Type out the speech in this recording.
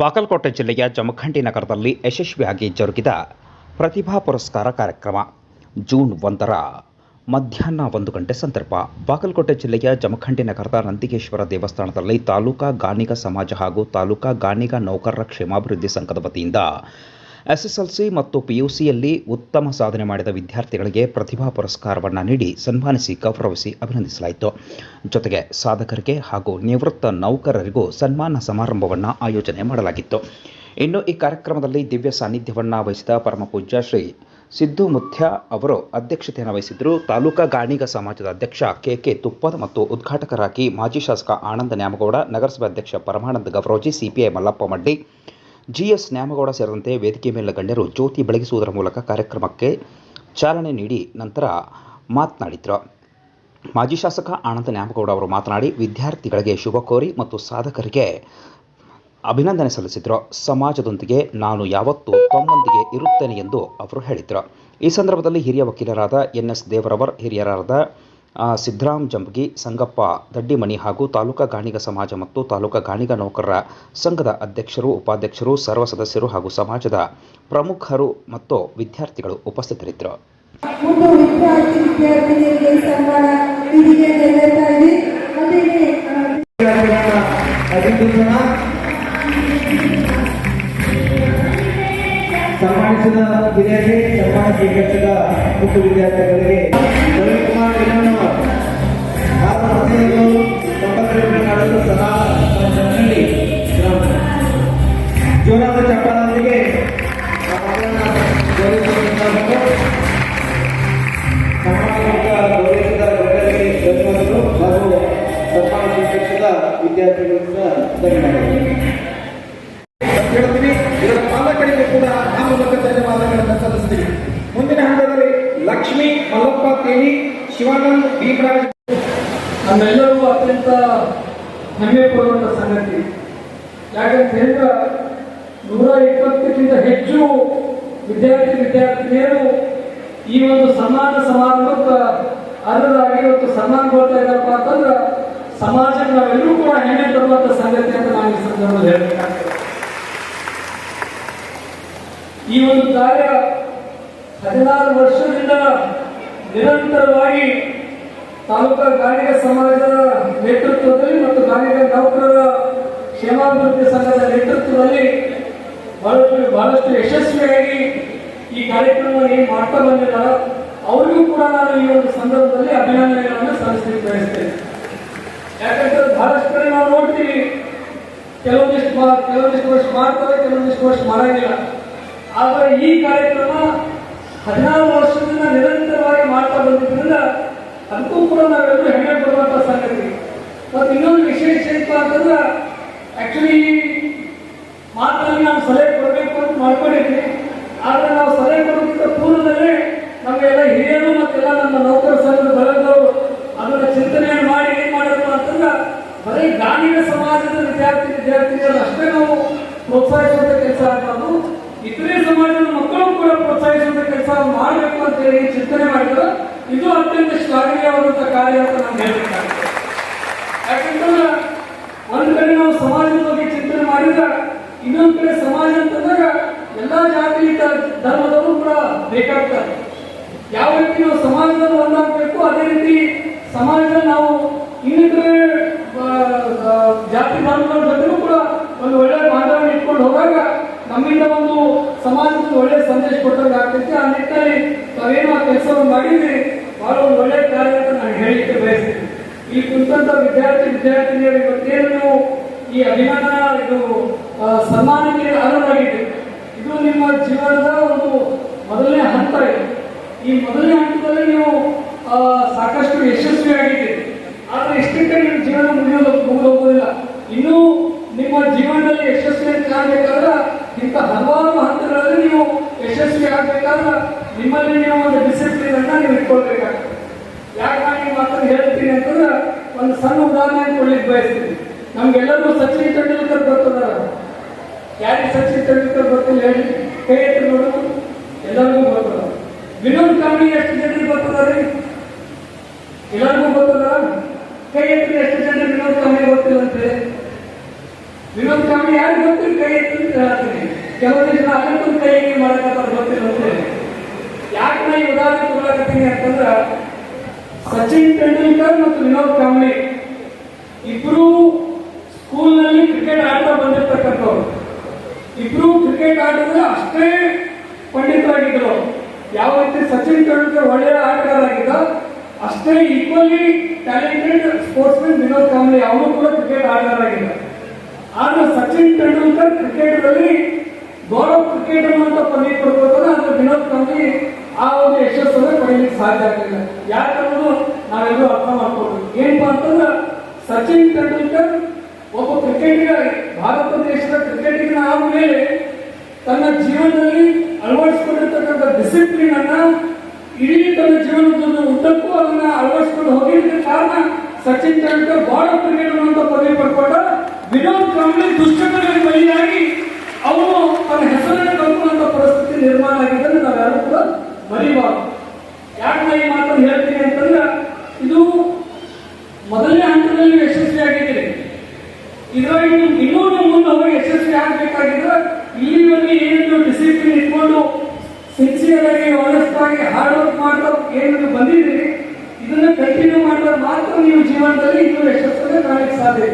ಬಾಗಲಕೋಟೆ ಜಿಲ್ಲೆಯ ಜಮಖಂಡಿ ನಗರದಲ್ಲಿ ಯಶಸ್ವಿಯಾಗಿ ಜರುಗಿದ ಪ್ರತಿಭಾ ಪುರಸ್ಕಾರ ಕಾರ್ಯಕ್ರಮ. ಜೂನ್ ಒಂದರ ಮಧ್ಯಾಹ್ನ ಒಂದು ಗಂಟೆ ಸಂದರ್ಭ ಬಾಗಲಕೋಟೆ ಜಿಲ್ಲೆಯ ಜಮಖಂಡಿ ನಗರದ ನಂದಿಗೇಶ್ವರ ದೇವಸ್ಥಾನದಲ್ಲಿ ತಾಲೂಕಾ ಗಾಣಿಗ ಸಮಾಜ ಹಾಗೂ ತಾಲೂಕಾ ಗಾಣಿಗ ನೌಕರರ ಕ್ಷೇಮಾಭಿವೃದ್ಧಿ ಸಂಘದ ವತಿಯಿಂದ ಎಸ್ಎಸ್ಎಲ್ಸಿ ಮತ್ತು ಪಿಯುಸಿಯಲ್ಲಿ ಉತ್ತಮ ಸಾಧನೆ ಮಾಡಿದ ವಿದ್ಯಾರ್ಥಿಗಳಿಗೆ ಪ್ರತಿಭಾ ಪುರಸ್ಕಾರವನ್ನು ನೀಡಿ ಸನ್ಮಾನಿಸಿ ಗೌರವಿಸಿ ಅಭಿನಂದಿಸಲಾಯಿತು. ಜೊತೆಗೆ ಸಾಧಕರಿಗೆ ಹಾಗೂ ನಿವೃತ್ತ ನೌಕರರಿಗೂ ಸನ್ಮಾನ ಸಮಾರಂಭವನ್ನು ಆಯೋಜನೆ ಮಾಡಲಾಗಿತ್ತು. ಇನ್ನು ಈ ಕಾರ್ಯಕ್ರಮದಲ್ಲಿ ದಿವ್ಯ ಸಾನ್ನಿಧ್ಯವನ್ನು ವಹಿಸಿದ ಪರಮಪೂಜ್ಯ ಶ್ರೀ ಸಿದ್ದು ಮುಥ್ಯ ಅವರು ಅಧ್ಯಕ್ಷತೆಯನ್ನು ವಹಿಸಿದ್ದರು ತಾಲೂಕಾ ಗಾಣಿಗ ಸಮಾಜದ ಅಧ್ಯಕ್ಷ ಕೆ ಕೆ ತುಪ್ಪದ ಮತ್ತು ಉದ್ಘಾಟಕರಾಗಿ ಮಾಜಿ ಶಾಸಕ ಆನಂದ ನ್ಯಾಮಗೌಡ, ನಗರಸಭೆ ಅಧ್ಯಕ್ಷ ಪರಮಾನಂದ ಗೌರೋಜಿ ಸಿಪಿಐ ಮಲ್ಲಪ್ಪ ಮಡ್ಡಿ ಜಿಎಸ್ ನ್ಯಾಮಗೌಡ ಸೇರಿದಂತೆ ವೇದಿಕೆ ಮೇಲಿನ ಗಣ್ಯರು ಜ್ಯೋತಿ ಬೆಳಗಿಸುವುದರ ಮೂಲಕ ಕಾರ್ಯಕ್ರಮಕ್ಕೆ ಚಾಲನೆ ನೀಡಿ ನಂತರ ಮಾತನಾಡಿದರು. ಮಾಜಿ ಶಾಸಕ ಆನಂದ ನ್ಯಾಮಗೌಡ ಅವರು ಮಾತನಾಡಿ, ವಿದ್ಯಾರ್ಥಿಗಳಿಗೆ ಶುಭ ಕೋರಿ ಮತ್ತು ಸಾಧಕರಿಗೆ ಅಭಿನಂದನೆ ಸಲ್ಲಿಸಿದರು. ಸಮಾಜದೊಂದಿಗೆ ನಾನು ಯಾವತ್ತೂ ತಮ್ಮೊಂದಿಗೆ ಇರುತ್ತೇನೆ ಎಂದು ಅವರು ಹೇಳಿದರು. ಈ ಸಂದರ್ಭದಲ್ಲಿ ಹಿರಿಯ ವಕೀಲರಾದ ಎನ್ ಎಸ್ ದೇವರವರ್, ಹಿರಿಯರಾದ ಸಿದ್ದರಾಮ್ ಜಂಬಗಿ ಸಂಗಪ್ಪ ದಡ್ಡಿಮಣಿ ಹಾಗೂ ತಾಲೂಕಾ ಗಾಣಿಗ ಸಮಾಜ ಮತ್ತು ತಾಲೂಕಾ ಗಾಣಿಗ ನೌಕರರ ಸಂಘದ ಅಧ್ಯಕ್ಷರು, ಉಪಾಧ್ಯಕ್ಷರು, ಸರ್ವ ಸದಸ್ಯರು ಹಾಗೂ ಸಮಾಜದ ಪ್ರಮುಖರು ಮತ್ತು ವಿದ್ಯಾರ್ಥಿಗಳು ಉಪಸ್ಥಿತರಿದ್ದರು. ಸನ್ಮಾನಿಸಿದ ಹಿರಿಯರಿಗೆ, ಸನ್ಮಾನ ಸ್ವೀಕರಿಸಿದ ಮುಖ್ಯ ವಿದ್ಯಾರ್ಥಿಗಳಿಗೆ ಪಾಲಕರಿಗೆ ಕೂಡ ಆ ಮೂಲಕ ಧನ್ಯವಾದಗಳನ್ನು ಸಲ್ಲಿಸ್ತೀವಿ. ಮುಂದಿನ ಹಂತದಲ್ಲಿ ಲಕ್ಷ್ಮಿ ಮಲ್ಲಪ್ಪ ತೇಲಿ ಶಿವಾನಂದ್ ಭೀಮರಾಜ್. ನಮ್ಮೆಲ್ಲರೂ ಅತ್ಯಂತ ಹೆಮ್ಮೆ ಪಡುವಂತ ಸಂಗತಿ. ಯಾಕಂತ ಹೇಳಿದ್ರೆ ನೂರ ಇಪ್ಪತ್ತಕ್ಕಿಂತ ಹೆಚ್ಚು ವಿದ್ಯಾರ್ಥಿ ವಿದ್ಯಾರ್ಥಿನಿಯರು ಈ ಒಂದು ಸಮಾನ ಸಮಾರಂಭಕ್ಕೆ ಅರ್ಹರಾಗಿ ಇವತ್ತು ಸನ್ಮಾನಗೊಳ್ತಾ ಇದ್ದಾರಪ್ಪ ಅಂತಂದ್ರೆ ಸಮಾಜಕ್ಕೆ ನಾವೆಲ್ಲರೂ ಕೂಡ ಹೆಮ್ಮೆ ಪಡುವಂತ ಸಂಗತಿ ಅಂತ ನಾನು ಈ ಸಂದರ್ಭದಲ್ಲಿ ಹೇಳಬೇಕಾಗ್ತದೆ. ಈ ಒಂದು ಕಾರ್ಯ ಹದಿನಾರು ವರ್ಷದಿಂದ ನಿರಂತರವಾಗಿ ತಾಲೂಕಾ ಗಾಣಿಗ ಸಮಾಜದ ನೇತೃತ್ವದಲ್ಲಿ ಮತ್ತು ಗಾಣಿಗ ನೌಕರರ ಕ್ಷೇಮಾಭಿವೃದ್ಧಿ ಸಂಘದ ನೇತೃತ್ವದಲ್ಲಿ ಬಹಳಷ್ಟು ಬಹಳಷ್ಟು ಯಶಸ್ವಿಯಾಗಿ ಈ ಕಾರ್ಯಕ್ರಮವನ್ನು ಏನು ಮಾಡ್ತಾ ಬಂದಿಲ್ಲ ಅವರಿಗೂ ಕೂಡ ನಾನು ಈ ಒಂದು ಸಂದರ್ಭದಲ್ಲಿ ಅಭಿನಂದನೆಗಳನ್ನು ಸಲ್ಲಿಸಲಿಕ್ಕೆ ಬಯಸ್ತೇನೆ. ಯಾಕಂದ್ರೆ ಬಹಳಷ್ಟು ಕಡೆ ನಾವು ನೋಡ್ತೀವಿ, ಕೆಲವೊಂದಿಷ್ಟು ಕೆಲವೊಂದಿಷ್ಟು ವರ್ಷ ಮಾಡ್ತಾರೆ, ಕೆಲವೊಂದಿಷ್ಟು ವರ್ಷ ಮಾಡಂಗಿಲ್ಲ. ಆದರೆ ಈ ಕಾರ್ಯಕ್ರಮ ಹದಿನಾರು ವರ್ಷದಿಂದ ನಿರಂತರವಾಗಿ ಮಾಡ್ತಾ ಬಂದಿದ್ದರಿಂದ ಅದಕ್ಕೂ ಕೂಡ ನಾವೆಲ್ಲರೂ ಹೆಮ್ಮೆ ಪಡುವಂಥ ಸಂಗತಿ. ಮತ್ತು ಇನ್ನೊಂದು ವಿಶೇಷ ಏನಪ್ಪ ಅಂತಂದ್ರೆ ಆಕ್ಚುಲಿ ಮಾತಲ್ಲಿ ನಾವು ಸಲಹೆ ಕೊಡಬೇಕು ಅಂತ ಮಾಡ್ಕೊಂಡಿದ್ವಿ. ಆದರೆ ನಾವು ಸಲಹೆ ಕೊಡೋದಕ್ಕಿಂತ ಪೂರ್ವದಲ್ಲೇ ನಮಗೆಲ್ಲ ಹಿರಿಯರು ಮತ್ತೆಲ್ಲ ನಮ್ಮ ನೌಕರ ಸಂಘದ ಬಳಗದವರು ಅದರ ಚಿಂತನೆಯನ್ನು ಮಾಡಿ ಏನು ಮಾಡಬೇಕು ಅಂತಂದ್ರೆ, ಬರೀ ಗ್ರಾಮೀಣ ಸಮಾಜದ ವಿದ್ಯಾರ್ಥಿ ವಿದ್ಯಾರ್ಥಿನಿಯರು ಅಷ್ಟೇ ನಾವು ಪ್ರೋತ್ಸಾಹಿಸುವಂತ ಕೆಲಸ ಆಗಬಾರ್ದು. ಇತರೆ ಸಮಾಜದ ಮಕ್ಕಳು ಕೂಡ ಪ್ರೋತ್ಸಾಹಿಸುವಂತ ಕೆಲಸ ಮಾಡಬೇಕು ಅಂತ ಹೇಳಿ ಚಿಂತನೆ ಮಾಡಿದ್ರು. ಇದು ಅತ್ಯಂತ ಶ್ಲಾಘನೀಯವಾದಂತಹ ಕಾರ್ಯ ಅಂತ ನಾನು ಹೇಳ್ಬೇಕಾಗ್ತದೆ ಯಾಕಂತಂದ್ರೆ ಒಂದ್ ಕಡೆ ನಾವು ಸಮಾಜದ ಬಗ್ಗೆ ಚಿಂತನೆ ಮಾಡಿದ್ರೆ ಇನ್ನೊಂದ್ ಕಡೆ ಸಮಾಜ ಅಂತಂದಾಗ ಎಲ್ಲಾ ಜಾತಿ ಧರ್ಮದವರು ಕೂಡ ಬೇಕಾಗ್ತಾರೆ. ಯಾವ ರೀತಿ ನಾವು ಸಮಾಜದಲ್ಲಿ ಒಂದಾಗಬೇಕು ಅದೇ ರೀತಿ ಸಮಾಜದಲ್ಲಿ ನಾವು ಇನ್ನಿತರೆ ಜಾತಿ, ಧರ್ಮಗಳ ಜೊತೆಗೂ ಕೂಡ ಒಂದು ಒಳ್ಳೆ ಬಾಂಧವ್ಯ ಇಟ್ಕೊಂಡು ಹೋದಾಗ ನಮ್ಮಿಂದ ಒಂದು ಸಮಾಜಕ್ಕೆ ಒಳ್ಳೆ ಸಂದೇಶ ಕೊಟ್ಟಂಗೆ ಆಗ್ತೈತಿ. ಆ ನಿಟ್ಟಿನಲ್ಲಿ ನಾವೇನು ಆ ಕೆಲಸವನ್ನು ಮಾಡಿದ್ರಿ ಬಹಳ ಒಂದು ಒಳ್ಳೆ ಕಾರ್ಯ ಅಂತ ನಾನು ಹೇಳಿಕ್ಕೆ ಬಯಸ್ತೀನಿ. ಈ ಕುರಿತಂತ ವಿದ್ಯಾರ್ಥಿ ವಿದ್ಯಾರ್ಥಿನಿಯರು ಇವತ್ತೇನು ನೀವು ಈ ಅಭಿಮಾನ, ಇದು ಸನ್ಮಾನಕ್ಕೆ ಅರ್ಹರಾಗಿದೆ ಇದು ನಿಮ್ಮ ಜೀವನದ ಒಂದು ಮೊದಲನೇ ಹಂತ ಇದೆ. ಈ ಮೊದಲನೇ ಹಂತದಲ್ಲಿ ನೀವು ಸಾಕಷ್ಟು ಯಶಸ್ವಿಯಾಗಿದ್ದೀರಿ. ಆದರೆ ಇಷ್ಟಕ್ಕೆ ನಿಮ್ಮ ಜೀವನ ಮುಗಿಯೋದು ಮುಗಿದೋಗೋದಿಲ್ಲ ಇನ್ನೂ ನಿಮ್ಮ ಜೀವನದಲ್ಲಿ ಯಶಸ್ವಿ ಆಗಬೇಕಾದ್ರೆ ಇಂಥ ಹಲವಾರು ಹಂತಗಳಲ್ಲಿ ನೀವು ಯಶಸ್ವಿ ಆಗಬೇಕಾದ್ರೆ ನಿಮ್ಮಲ್ಲಿ ನೀವು ಒಂದು ಡಿಸಿಪ್ಲಿನ್ ಅನ್ನ ನೀವು ಇಟ್ಕೊಳ್ಬೇಕಾಗ್ತದೆ ಯಾಕೆ ನಾನು ಈ ಮಾತನ್ನು ಹೇಳ್ತೀನಿ ಅಂತಂದ್ರೆ ಒಂದು ಸಣ್ಣ ಉದಾಹರಣೆ ಕೊಡ್ಲಿಕ್ಕೆ ಬಯಸ್ತೀನಿ. ನಮ್ಗೆಲ್ಲರಿಗೂ ಸಚಿನ್ ತೆಂಡೂಲ್ಕರ್ ಬರ್ತದಾರ ಯಾರಿಗೆ ಸಚಿನ್ ತೆಂಡೂಲ್ಕರ್ ಗೊತ್ತಿಲ್ಲ ಹೇಳಿ? ಕೈ ಎತ್ತಿ ನೋಡು ಎಲ್ಲರಿಗೂ ಬರ್ತದ ವಿನೋದ್ ಕಾಮಿ ಎಷ್ಟು ಜನರಿಗೆ ಗೊತ್ತದಾರಿ ಎಲ್ಲರಿಗೂ ಗೊತ್ತದ? ಕೈ ಎತ್ತಿ ಎಷ್ಟು ಜನರಿಗೆ ವಿನೋದ್ ಕಂಬಿ ಗೊತ್ತಿಲ್ಲಂತೆ? ವಿನೋದ್ ಕಾಮಿ ಯಾರಿಗೆ ಗೊತ್ತಿಲ್ಲ ಕೈ ಎತ್ತಿ ಹೇಳ್ತೀನಿ ಕೆಲವೊಂದು ಜನ ಅದಕ್ಕೊಂದು ಕೈಗೆ ಮಾಡಕತ್ತಾರ ಗೊತ್ತಿಲ್ಲ ಅಂತೇಳಿ ಯಾಕೆ ನಾ ಈ ಉದಾಹರಣೆ ತಗೊಳಕತ್ತೀನಿ ಅಂತಂದ್ರ ಸಚಿನ್ ತೆಂಡೂಲ್ಕರ್ ಮತ್ತು ವಿನೋದ್ ಕಾಂಬ್ಳಿ ಇಬ್ರು ಸ್ಕೂಲ್ನಲ್ಲಿ ಕ್ರಿಕೆಟ್ ಆಡ್ತಾ ಬಂದಿರ್ತಕ್ಕಂಥವ್ರು. ಇಬ್ರು ಕ್ರಿಕೆಟ್ ಆಡಿದ್ರೆ ಅಷ್ಟೇ ಪಂಡಿತರಾಗಿದ್ರು ಯಾವ ರೀತಿ ಸಚಿನ್ ತೆಂಡೂಲ್ಕರ್ ಒಳ್ಳೆಯ ಆಟಗಾರರಾಗಿದ್ದ, ಅಷ್ಟೇ equally talented sportsmen Vinod Kambli ಅವರು ಕೂಡ ಕ್ರಿಕೆಟ್ ಆಟಗಾರರಾಗಿದ್ದ. ಆದ್ರೆ ಸಚಿನ್ ತೆಂಡೂಲ್ಕರ್ ಕ್ರಿಕೆಟ್ನಲ್ಲಿ ಗೌರವ್ ಕ್ರಿಕೆಟ್ ಅಂತ ಪದವಿ ಅದು ವಿನೋದ್ ಕಾಂಬ್ಳಿ ಆ ಒಂದು ಯಶಸ್ಸನ್ನು ಪಡೆಯಲಿಕ್ಕೆ ಸಾಧ್ಯ ಆಗಲಿಲ್ಲ. ಯಾಕನ್ನೋದು ನಾವೆಲ್ಲರೂ ಅರ್ಥ ಮಾಡ್ಕೊಳ್ತೀವಿ ಏನಪ್ಪ ಅಂತಂದ್ರೆ ಸಚಿನ್ ತೆಂಡೂಲ್ಕರ್ ಒಬ್ಬ ಕ್ರಿಕೆಟಿಗ ಭಾರತ ದೇಶದ ಕ್ರಿಕೆಟಿಗನ ಆದ್ಮೇಲೆ ತನ್ನ ಜೀವನದಲ್ಲಿ ಅಳವಡಿಸಿಕೊಂಡಿರ್ತಕ್ಕಂಥ ಡಿಸಿಪ್ಲಿನ್ ಅನ್ನ ಇಡೀ ತನ್ನ ಜೀವನದ ಉದ್ದಕ್ಕೂ ಅದನ್ನ ಅಳವಡಿಸಿಕೊಂಡು ಹೋಗಿದ್ದ ಕಾರಣ ಸಚಿನ್ ತೆಂಡೂಲ್ಕರ್ ಬಾಳ ಕ್ರಿಕೆಟ್ ಅನ್ನುವಂತ ಪದವಿ ಪಡ್ಕೊಂಡ ವಿನೋದ್ ಕಾಂಬ್ಳಿ ದುಶ್ಚಟಗಳಿಗೆ ಬಲಿಯಾಗಿ ಅವನು ತನ್ನ ಹೆಸರನ್ನು ಕಲ್ಪುವಂತ ಪರಿಸ್ಥಿತಿ ನಿರ್ಮಾಣ ಆಗಿದ್ದನ್ನು ನಾವೆಲ್ಲರೂ ಕೂಡ ಮರಿಬಾರ್ದು ಯಾಕೆ ನಾ ಈ ಮಾತನ್ನು ಹೇಳ್ತೀನಿ ಅಂತಂದ್ರೆ ಇದು ಮೊದಲನೇ ಹಂತದಲ್ಲಿ ನೀವು ಯಶಸ್ವಿ ಆಗಿದ್ದೀರಿ ಇದರಲ್ಲಿ ನೀವು ಇನ್ನೂ ನೀವು ಮುಂದೆ ಹೋಗಿ ಯಶಸ್ವಿ ಈ ಒಂದು ಏನು ಡಿಸಿಪ್ಲಿನ್ ಇಟ್ಕೊಂಡು ಸಿನ್ಸಿಯರ್ ಆಗಿ ಆನೆಸ್ಟ್ ಆಗಿ ಹಾರ್ಡ್ ವರ್ಕ್ ಮಾಡ್ತಾ ಏನು ಬಂದಿದ್ದೀರಿ ಇದನ್ನ ಕಂಟಿನ್ಯೂ ಮಾಡಿದ್ರೆ ಮಾತ್ರ ನೀವು ಜೀವನದಲ್ಲಿ ಇನ್ನೂ ಯಶಸ್ಸನ್ನು ಕಾಣಲಿಕ್ಕೆ ಸಾಧ್ಯ.